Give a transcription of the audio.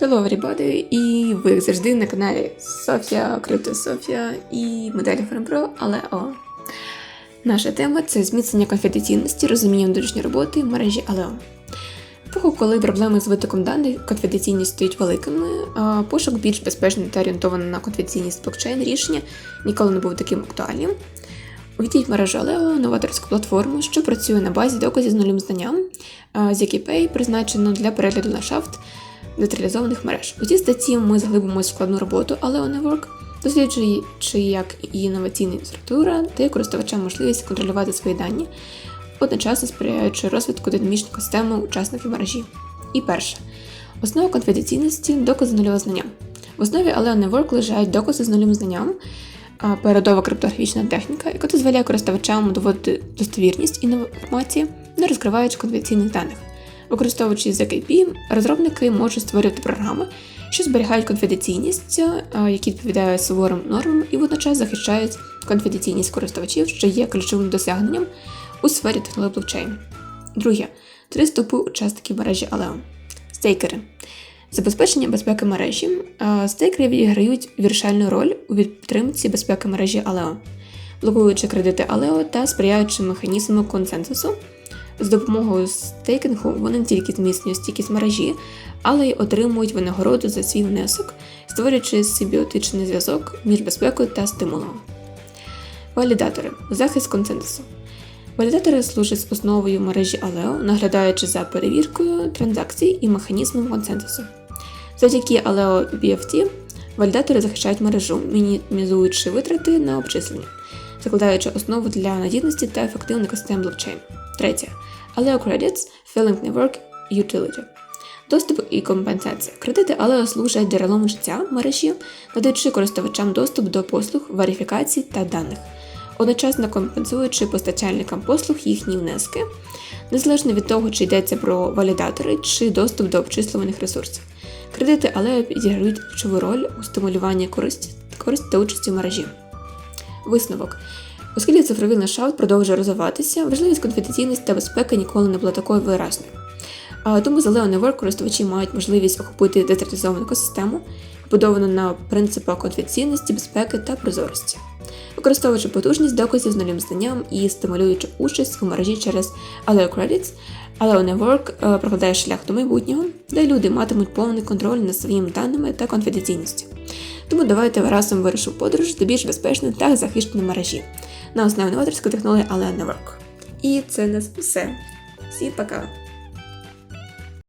Hello everybody! І ви завжди на каналі Софія, Крипто Софія і моделі Pro, але о. Наша тема це зміцнення конфіденційності, розуміння внутрішньої роботи в мережі Aleo. Епоху, коли проблеми з витоком даних конфіденційність стають великими, а пошук більш безпечний та орієнтований на конфіденційність блокчейн рішення ніколи не був таким актуальним. Увійдіть мережу Aleo, новаторську платформу, що працює на базі доказів з нулем знанням, з Pay призначено для перегляду ландшафт децентралізованих мереж. У цій статті ми заглибимося в складну роботу Aleo Network, досліджуючи, як і інноваційна інфраструктура дає користувачам можливість контролювати свої дані, одночасно сприяючи розвитку динамічної системи учасників мережі. І перше. Основа конфіденційності докази нульового знання. В основі Aleo Network лежать докази з нульовим знанням, передова криптографічна техніка, яка дозволяє користувачам доводити достовірність інформації, не розкриваючи конфіденційних даних. Використовуючи ZKP, розробники можуть створювати програми, що зберігають конфіденційність, які відповідають суворим нормам і водночас захищають конфіденційність користувачів, що є ключовим досягненням у сфері технологій блокчейн. Друге три стопи учасників мережі Aleo. Стейкери. Забезпечення безпеки мережі. Стейкери відіграють вирішальну роль у підтримці безпеки мережі Aleo, блокуючи кредити Aleo та сприяючи механізму консенсусу. З допомогою стейкінгу вони не тільки зміцнюють стійкість мережі, але й отримують винагороду за свій внесок, створюючи симбіотичний зв'язок між безпекою та стимулом. Валідатори захист консенсусу. Валідатори служать основою мережі Aleo, наглядаючи за перевіркою транзакцій і механізмом консенсусу. Завдяки Aleo BFT валідатори захищають мережу, мінімізуючи витрати на обчислення, закладаючи основу для надійності та ефективних систем блокчейн. Третє. Aleo Credits Filling Network Utility. Доступ і компенсація. Кредити Aleo служать джерелом життя мережі, надаючи користувачам доступ до послуг, верифікацій та даних, одночасно компенсуючи постачальникам послуг їхні внески, незалежно від того, чи йдеться про валідатори чи доступ до обчислюваних ресурсів. Кредити Aleo відіграють ключову роль у стимулюванні користі, користі та участі в мережі. Висновок. Оскільки цифровий ландшафт продовжує розвиватися, важливість конфіденційності та безпеки ніколи не була такою виразною. Тому з Aleo Network користувачі мають можливість охопити децентралізовану екосистему, побудовану на принципах конфіденційності, безпеки та прозорості. Використовуючи потужність доказів з нулім знанням і стимулюючи участь у мережі через Aleo Credits, Aleo е, прокладає шлях до майбутнього, де люди матимуть повний контроль над своїми даними та конфіденційністю. Тому давайте разом вирішимо подорож до більш безпечної та захищеної мережі на основі новаторської технології Aleo Network. І це нас все. Всім пока!